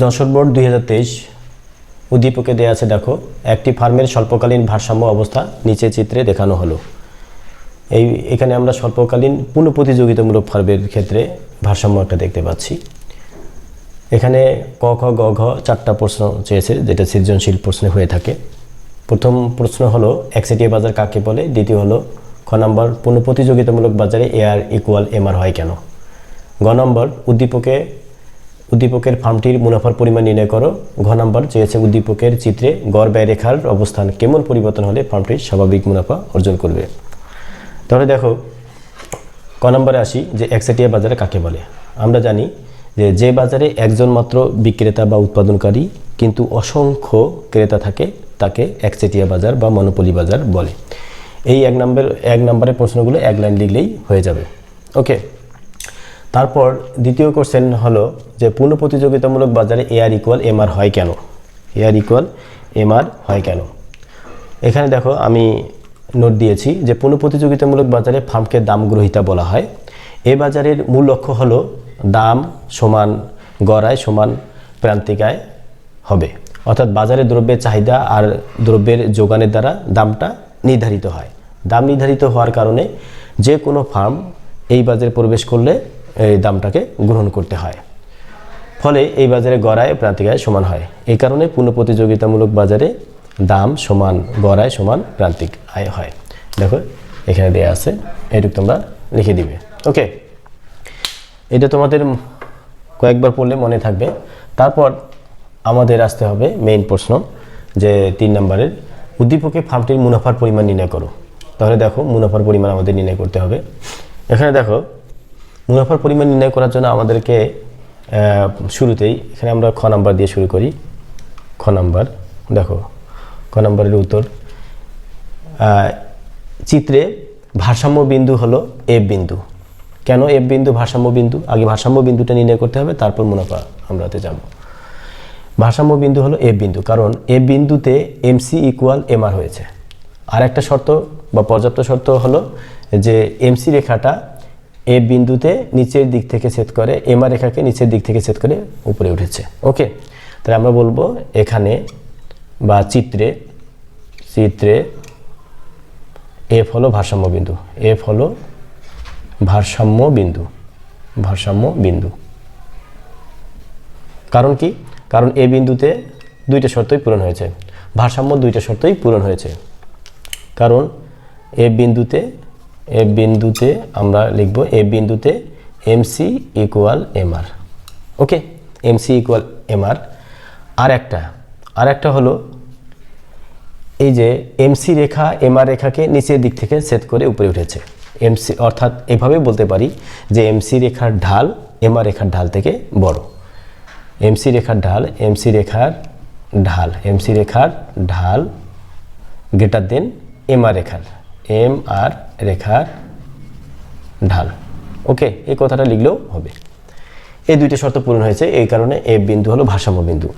Jessore board দুই হাজার তেইশ উদ্দীপকে দেওয়া আছে, দেখো, একটি ফার্মের স্বল্পকালীন ভারসাম্য অবস্থা নিচে চিত্রে দেখানো হলো। এই, এখানে আমরা স্বল্পকালীন পূর্ণ প্রতিযোগিতামূলক ফার্মের ক্ষেত্রে ভারসাম্য একটা দেখতে পাচ্ছি। এখানে ক, খ, গ, ঘ চারটা প্রশ্ন চেয়েছে, যেটা সৃজনশীল প্রশ্নে হয়ে থাকে। প্রথম প্রশ্ন হলো, একচেটিয়া বাজার কাকে বলে? দ্বিতীয় হলো, খ নম্বর পূর্ণ প্রতিযোগিতামূলক বাজারে এআর ইকুয়াল এমআর হয় কেন? গ নম্বর, উদ্দীপকে উদ্দীপকের ফার্মটির মুনাফার পরিমাণ নির্ণয় করো। ঘ নাম্বার, চেয়েছে উদ্দীপকের চিত্রে গড় ব্যয় রেখার অবস্থান কেমন পরিবর্তন হলে ফার্মটির স্বাভাবিক মুনাফা অর্জন করবে? তাহলে দেখো, ক নম্বরে আসি যে একচেটিয়া বাজারে কাকে বলে? আমরা জানি যে যে বাজারে একজন মাত্র বিক্রেতা বা উৎপাদনকারী কিন্তু অসংখ্য ক্রেতা থাকে, তাকে একচেটিয়া বাজার বা মনোপলি বাজার বলে। এই এক নম্বর, এক নম্বরের প্রশ্নগুলো এক লাইন লিখলেই হয়ে যাবে। ওকে তারপর দ্বিতীয় কোশ্চেন হলো যে পূর্ণ প্রতিযোগিতামূলক বাজারে এআর ইকুয়াল এমআর হয় কেন? এআর ইকুয়াল এমআর হয় কেন? এখানে দেখো আমি নোট দিয়েছি যে পূর্ণ প্রতিযোগিতামূলক বাজারে ফার্মকে দাম গ্রহিতা বলা হয়। এ বাজারের মূল লক্ষ্য হলো দাম সমান গড়ায় সমান প্রান্তিকায় হবে। অর্থাৎ বাজারে দ্রব্যের চাহিদা আর দ্রব্যের যোগানের দ্বারা দামটা নির্ধারিত হয়। দাম নির্ধারিত হওয়ার কারণে যে কোনো ফার্ম এই বাজারে প্রবেশ করলে এই দামটাকে গ্রহণ করতে হয়। ফলে এই বাজারে গড়ায় প্রান্তিকায় সমান হয়। এই কারণে পূর্ণ প্রতিযোগিতামূলক বাজারে দাম সমান, গড়ায় সমান প্রান্তিক আয় হয়। দেখো, এখানে দেয়া আছে, এটুকু তোমরা লিখে দিবে। ওকে এটা তোমাদের কয়েকবার পড়লে মনে থাকবে। তারপর আমাদের আসতে হবে মেইন প্রশ্ন, যে তিন নম্বরের উদ্দীপকে ফার্মটির মুনাফার পরিমাণ নির্ণয় করো। তাহলে দেখো, মুনাফার পরিমাণ আমাদের নির্ণয় করতে হবে। এখানে দেখো মুনাফার পরিমাণ নির্ণয় করার জন্য আমাদেরকে শুরুতেই এখানে আমরা খ নাম্বার দিয়ে শুরু করি। খ নাম্বার, দেখো, খ নাম্বারের উত্তর চিত্রে ভারসাম্য বিন্দু হলো এফ বিন্দু। কেন এফ বিন্দু ভারসাম্য বিন্দু? আগে ভারসাম্য বিন্দুটা নির্ণয় করতে হবে, তারপর মুনাফা আমরাতে যাব। ভারসাম্য বিন্দু হলো এফ বিন্দু, কারণ এফ বিন্দুতে এমসি ইকুয়াল এমআর হয়েছে। আর একটা শর্ত বা পর্যাপ্ত শর্ত হলো যে এমসি রেখাটা এফ বিন্দুতে নিচের দিক থেকে ছেদ করে এমআর রেখাকে নিচের দিক থেকে ছেদ করে উপরে উঠেছে। ওকে? তাহলে আমরা বলব এখানে বা চিত্রে চিত্রে এফ হলো ভারসাম্য বিন্দু। এফ হলো ভারসাম্য বিন্দু। ভারসাম্য বিন্দু। কারণ কি? কারণ এ বিন্দুতে দুইটা শর্তই পূরণ হয়েছে। ভারসাম্য দুইটা শর্তই পূরণ হয়েছে। কারণ এ বিন্দুতে এ বিন্দুতে আমরা লিখব এ বিন্দুতে MC equal MR okay? MC equal MR আর একটা আর একটা হলো এই যে এমসি রেখা এমআর রেখাকে নিচের দিক থেকে সেট করে উপরে উঠেছে। এমসি, অর্থাৎ এভাবে বলতে পারি যে এমসি রেখার ঢাল এমআর রেখার ঢাল থেকে বড়। এমসি রেখার ঢাল, এমসি রেখার ঢাল, এমসি রেখার ঢাল গ্রেটার দেন এম আর রেখার। এম আর রেখার ঢাল। ওকে এই কথাটা লিখলেও হবে। এই দুইটা শর্ত পূরণ হয়েছে, এই কারণে এ বিন্দু হলো ভারসাম্য বিন্দু।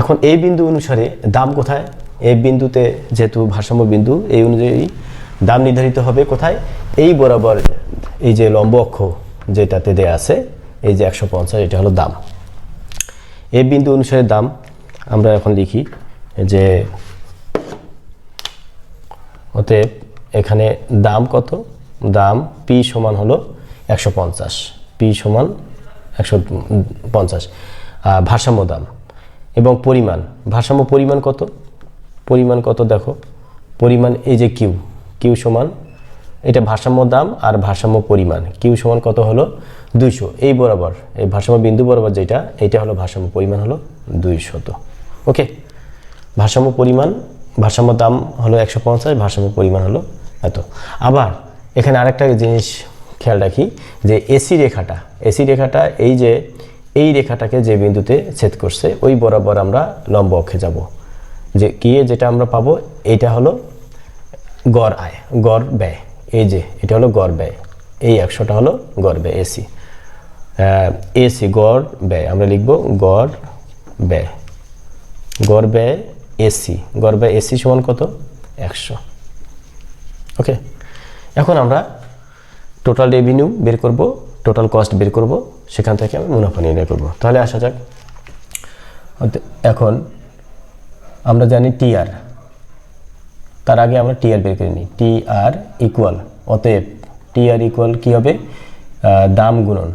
এখন এই বিন্দু অনুসারে দাম কোথায়? এই বিন্দুতে যেহেতু ভারসাম্য বিন্দু, এই অনুযায়ী দাম নির্ধারিত হবে কোথায়? এই বরাবর এই যে লম্ব অক্ষ যেটাতে দেয়া আছে, এই যে একশো পঞ্চাশ, এটা হলো দাম। এই বিন্দু অনুসারে দাম আমরা এখন লিখি যে, অতএব এখানে দাম কত? দাম পি সমান হলো একশো পঞ্চাশ। পি সমান একশো পঞ্চাশ। ভারসাম্য দাম। এবং পরিমাণ। ভারসাম্য পরিমাণ কত? পরিমাণ কত দেখো? পরিমাণ এই যে কিউ কিউ সমান, এটা ভারসাম্য দাম আর ভারসাম্য পরিমাণ। কিউ সমান কত হলো? দুইশো। এই বরাবর, এই ভারসাম্য বিন্দু বরাবর যেটা, এটা হলো ভারসাম্য পরিমাণ হলো দুইশত। ওকে ভারসাম্য পরিমাণ, ভারসাম্য দাম হলো একশো পঞ্চাশ, ভারসাম্য পরিমাণ হলো এত। আবার এখানে আরেকটা জিনিস খেয়াল রাখি যে এসি রেখাটা এসি রেখাটা এই যে এই রেখাটাকে যে বিন্দুতে ছেদ করছে, ওই বরাবর আমরা লম্ব অক্ষে যাব। যে গিয়ে যেটা আমরা পাবো, এইটা হলো গড় আয়, গড় ব্যয়। এই যে এটা হলো গড় ব্যয়, এই একশোটা হলো গড় ব্যয়, এসি। এসি গড় ব্যয়, আমরা লিখব গড় ব্যয়। গড় ব্যয় এসি, গড় ব্যয় এসি সমান কত? একশো। ওকে এখন আমরা টোটাল রেভিনিউ বের করব টোটাল কস্ট বের করব, সেখান থেকে আমি মুনাফা নির্ণয় করব। তাহলে আসা যাক। এখন আমরা জানি টিআর তার আগে আমরা টিআর বের করে নিই। টিআর ইকুয়াল অতএব টিআর ইকুয়াল কী হবে? দাম গুণন।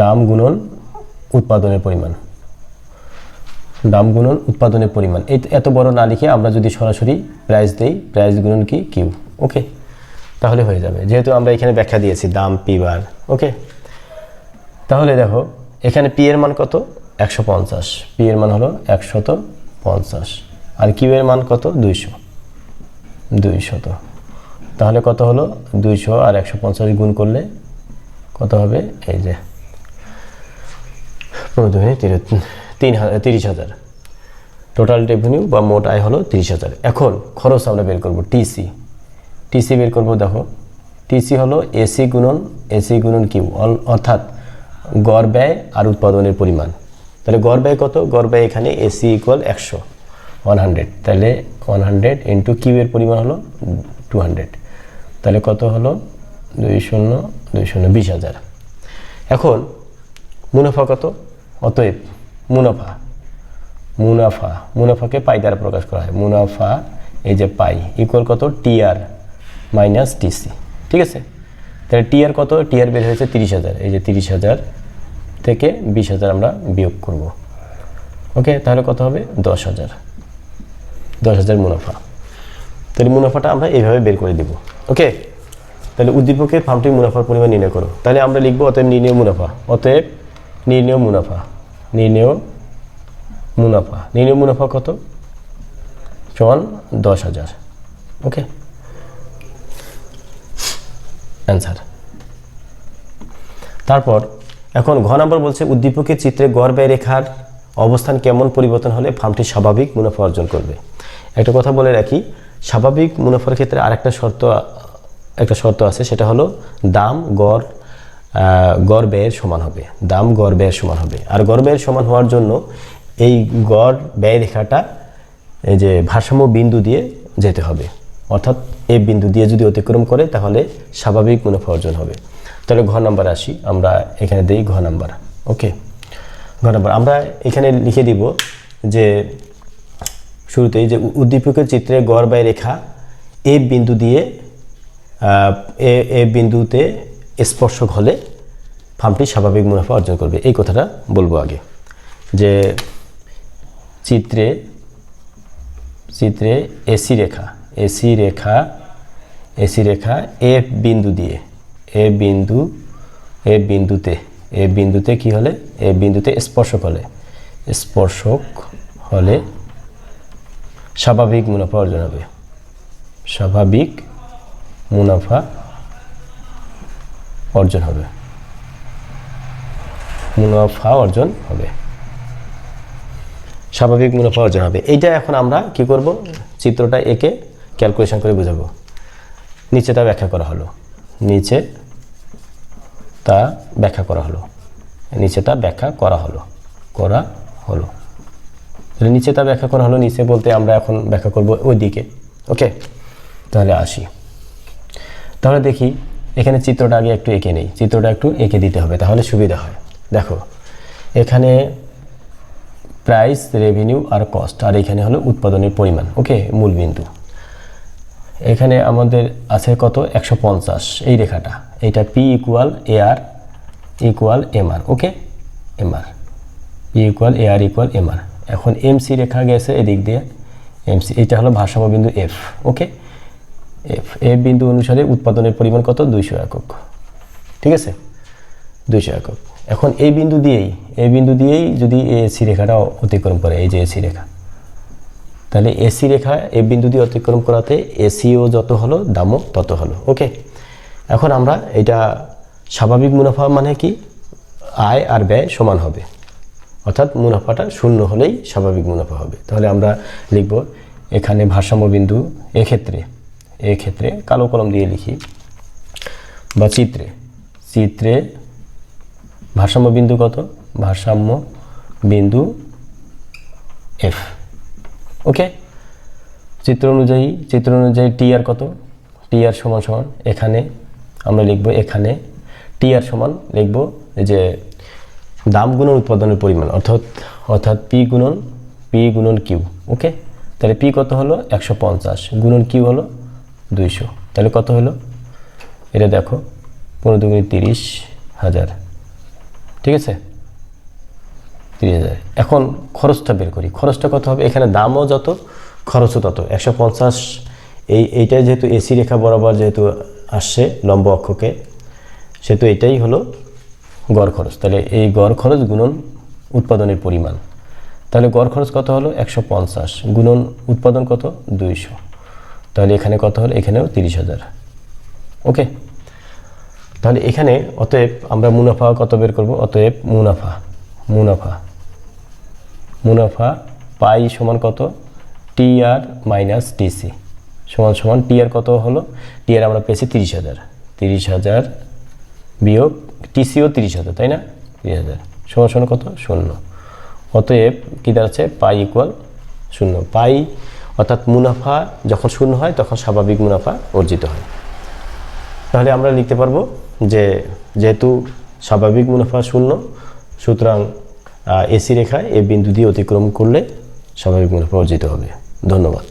দাম গুণন উৎপাদনের পরিমাণ। দাম গুণন উৎপাদনের পরিমাণ। এত বড় না লিখে আমরা যদি সরাসরি প্রাইস দেই প্রাইস গুণন কি? কিউ ওকে তাহলে হয়ে যাবে। যেহেতু আমরা এখানে ব্যাখ্যা দিয়েছি দাম পি বার ওকে তাহলে দেখো, এখানে পি এর মান কত? একশো পঞ্চাশ। পি এর মান হলো একশত পঞ্চাশ। আর কিউ এর মান কত? দুইশো। দুইশত। তাহলে কত হলো? দুইশো আর একশো পঞ্চাশ গুণ করলে কত হবে? এই যে পনেরো দুই তিন তিরিশ হাজার। টোটাল রেভিনিউ বা মোট আয় হলো তিরিশ হাজার। এখন খরচ আমরা বের করব টিসি। টিসি বের করব, দেখো। টিসি হলো এসি গুণন এসি গুণন কিউ অর্থাৎ গড় ব্যয় আর উৎপাদনের পরিমাণ। তাহলে গড় ব্যয় কত? গড় ব্যয় এখানে এসি ইকুয়াল একশো ওয়ান হান্ড্রেড তাহলে ওয়ান হান্ড্রেড ইন্টু কিউ এর পরিমাণ হলো টু হান্ড্রেড তাহলে কত হলো? দুই শূন্য দুই শূন্য, বিশ হাজার। এখন মুনাফা কত? অতএব মুনাফা মুনাফা, মুনাফাকে পাই দ্বারা প্রকাশ করা হয়। মুনাফা এই যে পাই ইকুয়াল কত? টিআর মাইনাস টিসি ঠিক আছে? তাহলে টিআর কত? টিআর বের হয়েছে তিরিশ হাজার। এই যে তিরিশ হাজার থেকে বিশ হাজার আমরা বিয়োগ করব। ওকে, তাহলে কত হবে? দশ হাজার। দশ হাজার মুনাফা। তাহলে মুনাফাটা আমরা এইভাবে বের করে দিব। ওকে? তাহলে উদ্দীপকের ফার্মটির মুনাফার পরিমাণ নির্ণয় করো। তাহলে আমরা লিখব অতএব নির্ণয় মুনাফা। অতএব নির্ণয় মুনাফা। নির্ণয় মুনাফা। নির্ণয় মুনাফা কত? সমান দশ হাজার। ওকে? অ্যান্সার। তারপর, এখন ঘ নম্বর বলছে, উদ্দীপকের চিত্রে ব্যয় রেখার অবস্থান কেমন পরিবর্তন হলে ফার্মটি স্বাভাবিক মুনাফা অর্জন করবে? একটা কথা বলে রাখি, স্বাভাবিক মুনাফার ক্ষেত্রে আরেকটা শর্ত, একটা শর্ত আছে, সেটা হলো দাম, গড় গড় ব্যয়ের সমান হবে। দাম গড় ব্যয়ের সমান হবে। আর গড় ব্যয়ের সমান হওয়ার জন্য এই গড় ব্যয় রেখাটা এই যে ভারসাম্য বিন্দু দিয়ে যেতে হবে। অর্থাৎ এই বিন্দু দিয়ে যদি অতিক্রম করে, তাহলে স্বাভাবিক মুনাফা অর্জন হবে। তাহলে ঘ নাম্বার আসি, আমরা এখানে দিই ঘ নাম্বার, ওকে? ঘ নাম্বার, আমরা এখানে লিখে দিব যে শুরুতেই যে উদ্দীপকের চিত্রে গড় ব্যয় রেখা, এ বিন্দু দিয়ে এ এ বিন্দুতে স্পর্শক হলে ফার্মটি স্বাভাবিক মুনাফা অর্জন করবে। এই কথাটা বলব আগে। যে চিত্রে চিত্রে এসি রেখা এসি রেখা এসি রেখা এ বিন্দু দিয়ে। এ বিন্দু এ বিন্দুতে। এ বিন্দুতে কি হলে? এ বিন্দুতে স্পর্শক হলে। স্পর্শক হলে স্বাভাবিক মুনাফা অর্জন হবে। স্বাভাবিক মুনাফা অর্জন হবে। মুনাফা অর্জন হবে। স্বাভাবিক মুনাফা অর্জন হবে। এইটা এখন আমরা কি করব? চিত্রটা এঁকে ক্যালকুলেশন করে বোঝাবো। নিচে তা ব্যাখ্যা করা হলো। নিচে তা ব্যাখ্যা করা হলো। নিচে তা ব্যাখ্যা করা হলো। করা হলো। তাহলে নিচে তা ব্যাখ্যা করা হলো, নিচে বলতে আমরা এখন ব্যাখ্যা করব ওই দিকে ওকে? তাহলে আসি। তাহলে দেখি, এখানে চিত্রটা আগে একটু এঁকে নেই। চিত্রটা একটু এঁকে দিতে হবে, তাহলে সুবিধা হয়। দেখো, এখানে প্রাইস রেভিনিউ আর কস্ট আর এখানে হলো উৎপাদনের পরিমাণ। ওকে? মূল বিন্দু এখানে আমাদের আছে কত? একশো পঞ্চাশ। এই রেখাটা। এটা P equal A R equal M R okay M R P equal A R equal M R এখন এম সি রেখা গেছে এদিক দিয়ে। এম সি এটা হলো ভারসাম্য বিন্দু এফ ওকে এফ এফ বিন্দু অনুসারে উৎপাদনের পরিমাণ কত? দুইশো একক। ঠিক আছে? দুইশো একক। এখন এই বিন্দু দিয়েই এই বিন্দু দিয়েই যদি এসি রেখাটা অতিক্রম করে, এই যে এসি রেখা। তাহলে এসি রেখা এ বিন্দু দিয়ে অতিক্রম করাতে এসিও যত হলো, দামও তত হলো, ওকে? এখন আমরা এটা স্বাভাবিক মুনাফা মানে কি? আয় আর ব্যয় সমান হবে। অর্থাৎ মুনাফাটা শূন্য হলেই স্বাভাবিক মুনাফা হবে। তাহলে আমরা লিখব এখানে ভারসাম্য বিন্দু এক্ষেত্রে এক্ষেত্রে কালো কলম দিয়ে লিখি, বা চিত্রে। চিত্রে ভারসাম্য বিন্দু কত? ভারসাম্য বিন্দু এফ। ওকে চিত্র অনুযায়ী চিত্র অনুযায়ী টি আর কত? টি আর সমান সমান এখানে, আমরা লিখব এখানে। টি আর সমান লিখব যে দাম গুণন উৎপাদনের পরিমাণ, অর্থাৎ অর্থাৎ পি গুণন পি গুণন কিউ ওকে তাহলে পি কত হলো? একশো পঞ্চাশ। গুণন কিউ হলো দুইশো। তাহলে কত হলো? এটা দেখো, পনেরো দুগুণে তিরিশ হাজার। ঠিক আছে? তিরিশ হাজার এখন খরচটা বের করি। খরচটা কত হবে? এখানে দামও যত, খরচও তত। একশো পঞ্চাশ, এই এইটা যেহেতু এসি রেখা বরাবর যেহেতু আসছে লম্ব অক্ষকে, সেহেতু এটাই হলো গড় খরচ। তাহলে এই গড় খরচ গুণন উৎপাদনের পরিমাণ। তাহলে গড় খরচ কত হলো? একশো পঞ্চাশ। গুণন উৎপাদন কত? দুইশো। তাহলে এখানে কত হলো? এখানেও তিরিশ হাজার। ওকে? তাহলে এখানে অতএব আমরা মুনাফা কত বের করব? অতএব মুনাফা মুনাফা। মুনাফা পাই সমান কত? টি আর মাইনাস টিসি সমান সমান টি আর কত হলো? টি আর আমরা পেয়েছি তিরিশ হাজার। তিরিশ হাজার বিয়োগ টিসিও তিরিশ হাজার, তাই না? তিরিশ হাজার। সমান সমান কত? শূন্য। অতএব কী দাঁড়াচ্ছে? পাই ইকুয়াল শূন্য। পাই অর্থাৎ মুনাফা যখন শূন্য হয়, তখন স্বাভাবিক মুনাফা অর্জিত হয়। তাহলে আমরা লিখতে পারব যে যেহেতু স্বাভাবিক মুনাফা শূন্য, সুতরাং এসি রেখায় এ বিন্দু দিয়ে অতিক্রম করলে স্বাভাবিক মূল্য প্রজিত হবে। ধন্যবাদ।